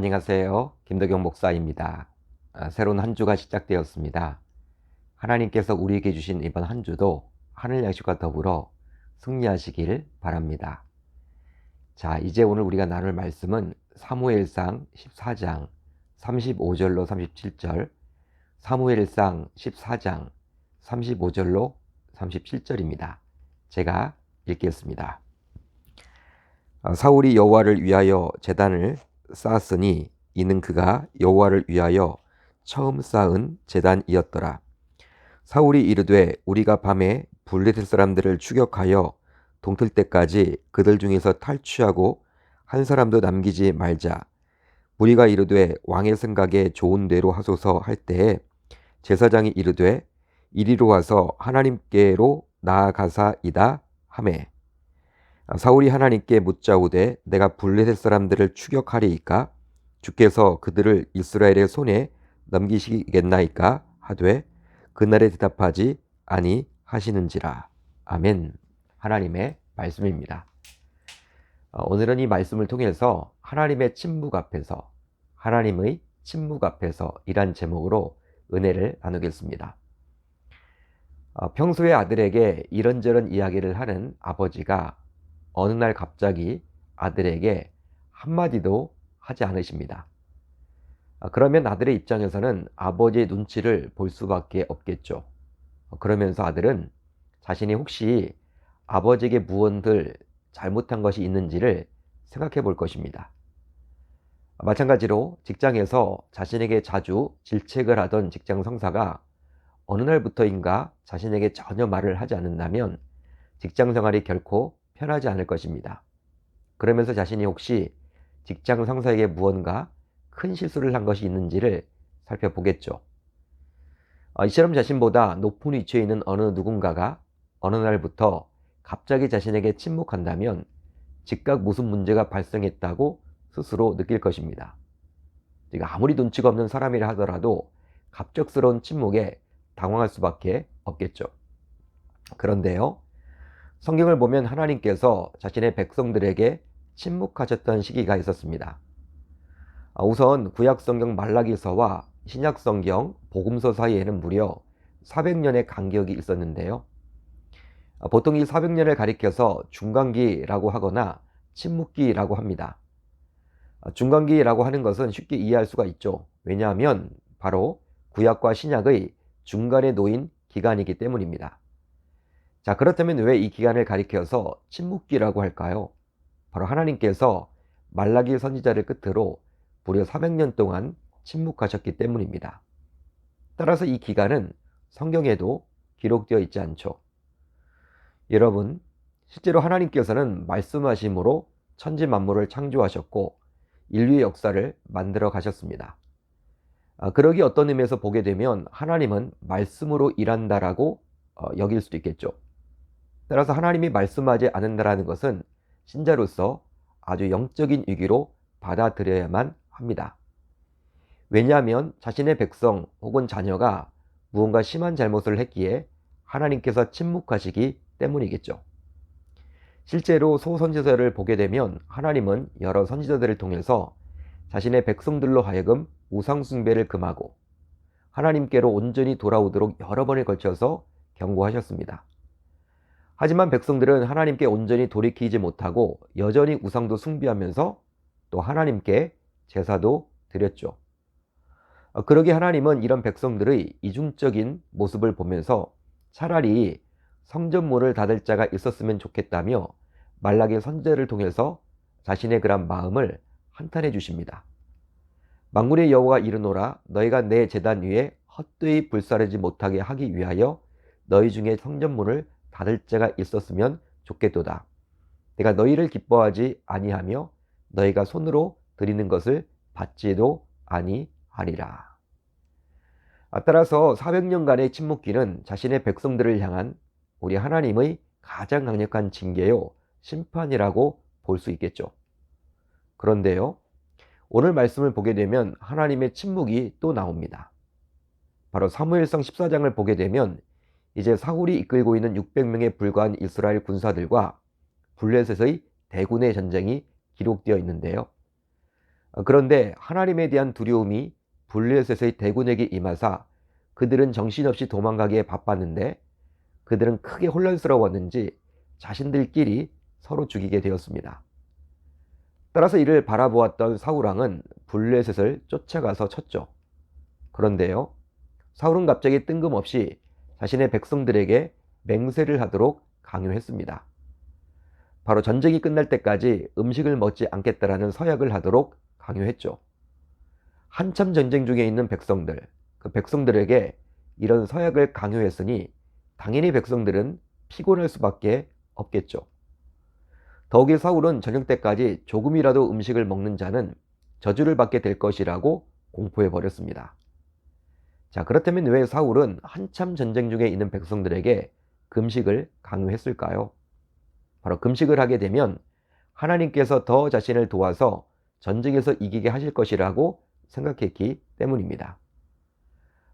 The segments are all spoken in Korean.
안녕하세요. 김덕영 목사입니다. 아, 새로운 한 주가 시작되었습니다. 하나님께서 우리에게 주신 이번 한 주도 하늘 양식과 더불어 승리하시길 바랍니다. 자, 이제 오늘 우리가 나눌 말씀은 사무엘상 14장 35절로 37절, 사무엘상 14장 35절로 37절입니다. 제가 읽겠습니다. 아, 사울이 여호와를 위하여 제단을 쌓았으니 이는 그가 여호와를 위하여 처음 쌓은 제단이었더라. 사울이 이르되 우리가 밤에 블레셋 사람들을 추격하여 동틀 때까지 그들 중에서 탈취하고 한 사람도 남기지 말자. 우리가 이르되 왕의 생각에 좋은 대로 하소서 할 때에 제사장이 이르되 이리로 와서 하나님께로 나아가사이다 하매 사울이 하나님께 묻자오되 내가 블레셋 사람들을 추격하리이까 주께서 그들을 이스라엘의 손에 넘기시겠나이까 하되 그날에 대답하지 아니 하시는지라 아멘 하나님의 말씀입니다. 어, 오늘은 이 말씀을 통해서 하나님의 침묵 앞에서 하나님의 침묵 앞에서 이란 제목으로 은혜를 나누겠습니다. 어, 평소에 아들에게 이런저런 이야기를 하는 아버지가 어느 날 갑자기 아들에게 한마디도 하지 않으십니다. 아, 그러면 아들의 입장에서는 아버지의 눈치를 볼 수밖에 없겠죠. 어, 그러면서 아들은 자신이 혹시 아버지에게 무언들 잘못한 것이 있는지를 생각해 볼 것입니다. 마찬가지로 직장에서 자신에게 자주 질책을 하던 직장 상사가 어느 날부터인가 자신에게 전혀 말을 하지 않는다면 직장 생활이 결코 편하지 않을 것입니다. 그러면서 자신이 혹시 직장 상사에게 무언가 큰 실수를 한 것이 있는지를 살펴보겠죠. 어, 이처럼 자신보다 높은 위치에 있는 어느 누군가가 어느 날부터 갑자기 자신에게 침묵한다면 즉각 무슨 문제가 발생했다고 스스로 느낄 것입니다. 아무리 눈치가 없는 사람이라 하더라도 갑작스러운 침묵에 당황할 수밖에 없겠죠. 그런데요, 성경을 보면 하나님께서 자신의 백성들에게 침묵하셨던 시기가 있었습니다. 아, 우선 구약 성경 말라기서와 신약 성경 복음서 사이에는 무려 400년의 간격이 있었는데요. 아, 보통 이 400년을 가리켜서 중간기라고 하거나 침묵기라고 합니다. 아, 중간기라고 하는 것은 쉽게 이해할 수가 있죠. 왜냐하면 바로 구약과 신약의 중간에 놓인 기간이기 때문입니다. 자, 그렇다면 왜 이 기간을 가리켜서 침묵기라고 할까요? 바로 하나님께서 말라기 선지자를 끝으로 무려 400년 동안 침묵하셨기 때문입니다. 따라서 이 기간은 성경에도 기록되어 있지 않죠. 여러분, 실제로 하나님께서는 말씀하심으로 천지 만물을 창조하셨고 인류의 역사를 만들어 가셨습니다. 아, 그러기 어떤 의미에서 보게 되면 하나님은 말씀으로 일한다라고 어, 여길 수도 있겠죠. 따라서 하나님이 말씀하지 않는다라는 것은 신자로서 아주 영적인 위기로 받아들여야만 합니다. 왜냐하면 자신의 백성 혹은 자녀가 무언가 심한 잘못을 했기에 하나님께서 침묵하시기 때문이겠죠. 실제로 소선지서를 보게 되면 하나님은 여러 선지자들을 통해서 자신의 백성들로 하여금 우상숭배를 금하고 하나님께로 온전히 돌아오도록 여러 번에 걸쳐서 경고하셨습니다. 하지만 백성들은 하나님께 온전히 돌이키지 못하고 여전히 우상도 숭배하면서 또 하나님께 제사도 드렸죠. 어, 그러기 하나님은 이런 백성들의 이중적인 모습을 보면서 차라리 성전문을 닫을 자가 있었으면 좋겠다며 말락의 선제를 통해서 자신의 그런 마음을 한탄해 주십니다. 망군의 여호와 이르노라 너희가 내 제단 위에 헛되이 불사르지 못하게 하기 위하여 너희 중에 성전문을 받을 자가 있었으면 좋겠도다. 내가 너희를 기뻐하지 아니하며 너희가 손으로 드리는 것을 받지도 아니하리라. 아, 따라서 400년간의 침묵기는 자신의 백성들을 향한 우리 하나님의 가장 강력한 징계요, 심판이라고 볼 수 있겠죠. 그런데요, 오늘 말씀을 보게 되면 하나님의 침묵이 또 나옵니다. 바로 사무엘상 14장을 보게 되면 이제 사울이 이끌고 있는 600명에 불과한 이스라엘 군사들과 블레셋의 대군의 전쟁이 기록되어 있는데요. 어, 그런데 하나님에 대한 두려움이 블레셋의 대군에게 임하사 그들은 정신없이 도망가기에 바빴는데 그들은 크게 혼란스러웠는지 자신들끼리 서로 죽이게 되었습니다. 따라서 이를 바라보았던 사울왕은 블레셋을 쫓아가서 쳤죠. 그런데요, 사울은 갑자기 뜬금없이 자신의 백성들에게 맹세를 하도록 강요했습니다. 바로 전쟁이 끝날 때까지 음식을 먹지 않겠다라는 서약을 하도록 강요했죠. 한참 전쟁 중에 있는 백성들, 그 백성들에게 이런 서약을 강요했으니 당연히 백성들은 피곤할 수밖에 없겠죠. 더욱이 사울은 저녁 때까지 조금이라도 음식을 먹는 자는 저주를 받게 될 것이라고 공포해 버렸습니다. 자, 그렇다면 왜 사울은 한참 전쟁 중에 있는 백성들에게 금식을 강요했을까요? 바로 금식을 하게 되면 하나님께서 더 자신을 도와서 전쟁에서 이기게 하실 것이라고 생각했기 때문입니다.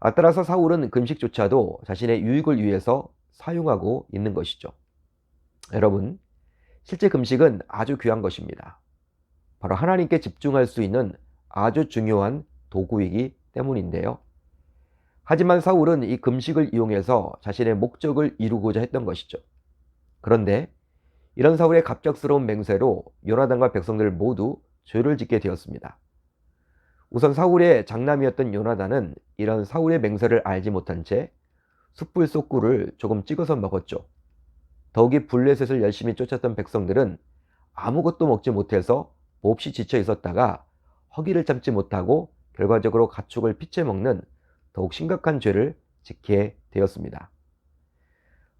아, 따라서 사울은 금식조차도 자신의 유익을 위해서 사용하고 있는 것이죠. 여러분, 실제 금식은 아주 귀한 것입니다. 바로 하나님께 집중할 수 있는 아주 중요한 도구이기 때문인데요. 하지만 사울은 이 금식을 이용해서 자신의 목적을 이루고자 했던 것이죠. 그런데 이런 사울의 갑작스러운 맹세로 요나단과 백성들 모두 죄를 짓게 되었습니다. 우선 사울의 장남이었던 요나단은 이런 사울의 맹세를 알지 못한 채 숯불 속 꿀을 조금 찍어서 먹었죠. 더욱이 블레셋을 열심히 쫓았던 백성들은 아무것도 먹지 못해서 몹시 지쳐 있었다가 허기를 참지 못하고 결과적으로 가축을 피째 먹는 더욱 심각한 죄를 짓게 되었습니다.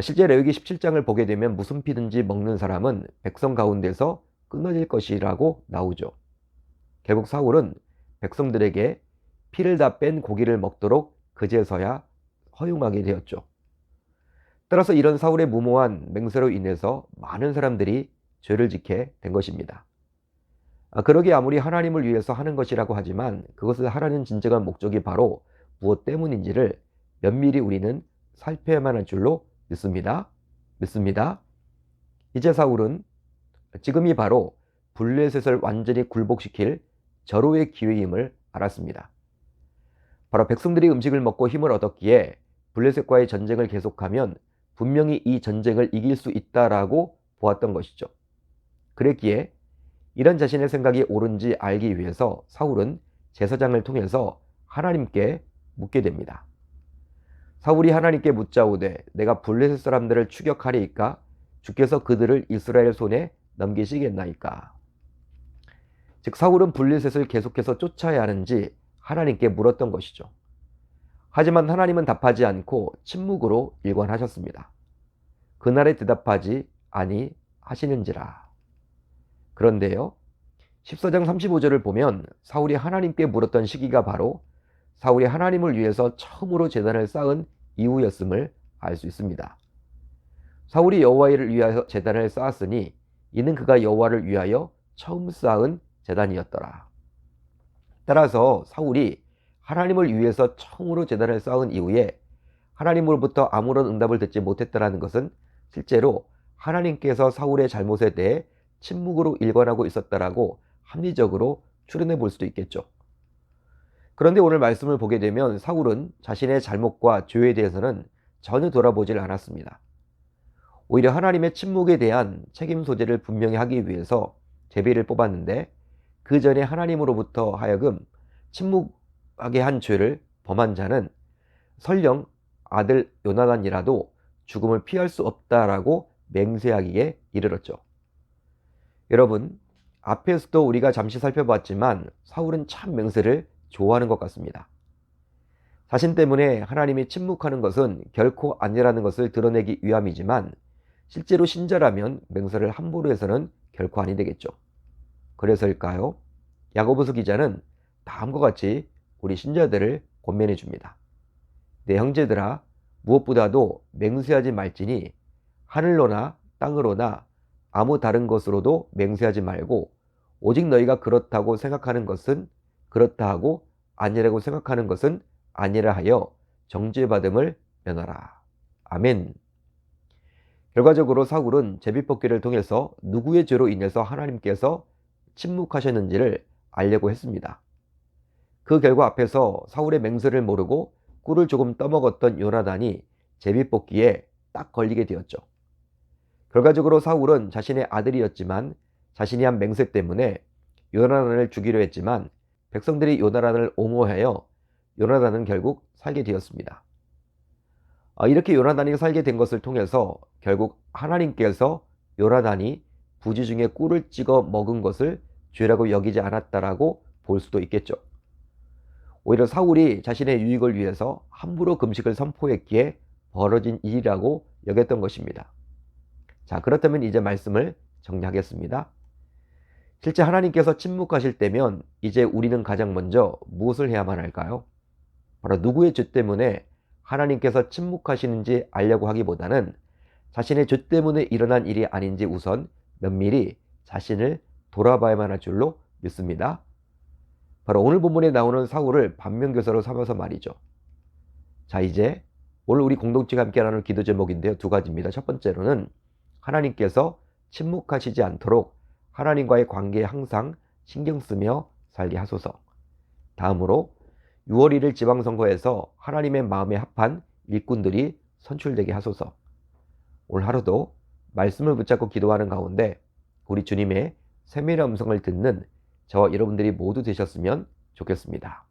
실제 레위기 17장을 보게 되면 무슨 피든지 먹는 사람은 백성 가운데서 끊어질 것이라고 나오죠. 결국 사울은 백성들에게 피를 다 뺀 고기를 먹도록 그제서야 허용하게 되었죠. 따라서 이런 사울의 무모한 맹세로 인해서 많은 사람들이 죄를 짓게 된 것입니다. 아, 그러기 아무리 하나님을 위해서 하는 것이라고 하지만 그것을 하라는 진정한 목적이 바로 무엇 때문인지를 면밀히 우리는 살펴야만 할 줄로 믿습니다. 믿습니다. 이제 사울은 지금이 바로 블레셋을 완전히 굴복시킬 절호의 기회임을 알았습니다. 바로 백성들이 음식을 먹고 힘을 얻었기에 블레셋과의 전쟁을 계속하면 분명히 이 전쟁을 이길 수 있다라고 보았던 것이죠. 그랬기에 이런 자신의 생각이 옳은지 알기 위해서 사울은 제사장을 통해서 하나님께 묻게 됩니다. 사울이 하나님께 묻자오되 내가 블레셋 사람들을 추격하리이까 주께서 그들을 이스라엘 손에 넘기시겠나이까 즉 사울은 블레셋을 계속해서 쫓아야 하는지 하나님께 물었던 것이죠. 하지만 하나님은 답하지 않고 침묵으로 일관하셨습니다. 그날에 대답하지 아니 하시는지라. 그런데요. 14장 35절을 보면 사울이 하나님께 물었던 시기가 바로 사울이 하나님을 위해서 처음으로 재단을 쌓은 이후였음을 알 수 있습니다. 사울이 여호와를 위하여 재단을 쌓았으니 이는 그가 여호와를 위하여 처음 쌓은 재단이었더라. 따라서 사울이 하나님을 위해서 처음으로 재단을 쌓은 이후에 하나님으로부터 아무런 응답을 듣지 못했다는 것은 실제로 하나님께서 사울의 잘못에 대해 침묵으로 일관하고 있었다라고 합리적으로 추론해 볼 수도 있겠죠. 그런데 오늘 말씀을 보게 되면 사울은 자신의 잘못과 죄에 대해서는 전혀 돌아보질 않았습니다. 오히려 하나님의 침묵에 대한 책임 소재를 분명히 하기 위해서 제비를 뽑았는데 그 전에 하나님으로부터 하여금 침묵하게 한 죄를 범한 자는 설령 아들 요나단이라도 죽음을 피할 수 없다라고 맹세하기에 이르렀죠. 여러분, 앞에서도 우리가 잠시 살펴봤지만 사울은 참 맹세를 좋아하는 것 같습니다. 자신 때문에 하나님이 침묵하는 것은 결코 아니라는 것을 드러내기 위함이지만 실제로 신자라면 맹세를 함부로 해서는 결코 아니 되겠죠. 그래서일까요? 야고보서 기자는 다음과 같이 우리 신자들을 권면해 줍니다. 내 형제들아 무엇보다도 맹세하지 말지니 하늘로나 땅으로나 아무 다른 것으로도 맹세하지 말고 오직 너희가 그렇다고 생각하는 것은 그렇다 하고 아니라고 생각하는 것은 아니라 하여 정죄받음을 면하라. 아멘. 결과적으로 사울은 제비뽑기를 통해서 누구의 죄로 인해서 하나님께서 침묵하셨는지를 알려고 했습니다. 그 결과 앞에서 사울의 맹세를 모르고 꿀을 조금 떠먹었던 요나단이 제비뽑기에 딱 걸리게 되었죠. 결과적으로 사울은 자신의 아들이었지만 자신이 한 맹세 때문에 요나단을 죽이려 했지만 백성들이 요나단을 옹호하여 요나단은 결국 살게 되었습니다. 아, 이렇게 요나단이 살게 된 것을 통해서 결국 하나님께서 요나단이 부지 중에 꿀을 찍어 먹은 것을 죄라고 여기지 않았다라고 볼 수도 있겠죠. 오히려 사울이 자신의 유익을 위해서 함부로 금식을 선포했기에 벌어진 일이라고 여겼던 것입니다. 자, 그렇다면 이제 말씀을 정리하겠습니다. 실제 하나님께서 침묵하실 때면 이제 우리는 가장 먼저 무엇을 해야만 할까요? 바로 누구의 죄 때문에 하나님께서 침묵하시는지 알려고 하기보다는 자신의 죄 때문에 일어난 일이 아닌지 우선 면밀히 자신을 돌아봐야만 할 줄로 믿습니다. 바로 오늘 본문에 나오는 사울을 반면교사로 삼아서 말이죠. 자, 이제 오늘 우리 공동체가 함께 나눌 기도 제목인데요. 두 가지입니다. 첫 번째로는 하나님께서 침묵하시지 않도록 하나님과의 관계에 항상 신경 쓰며 살게 하소서. 다음으로 6월 1일 지방선거에서 하나님의 마음에 합한 일꾼들이 선출되게 하소서. 오늘 하루도 말씀을 붙잡고 기도하는 가운데 우리 주님의 세밀한 음성을 듣는 저와 여러분들이 모두 되셨으면 좋겠습니다.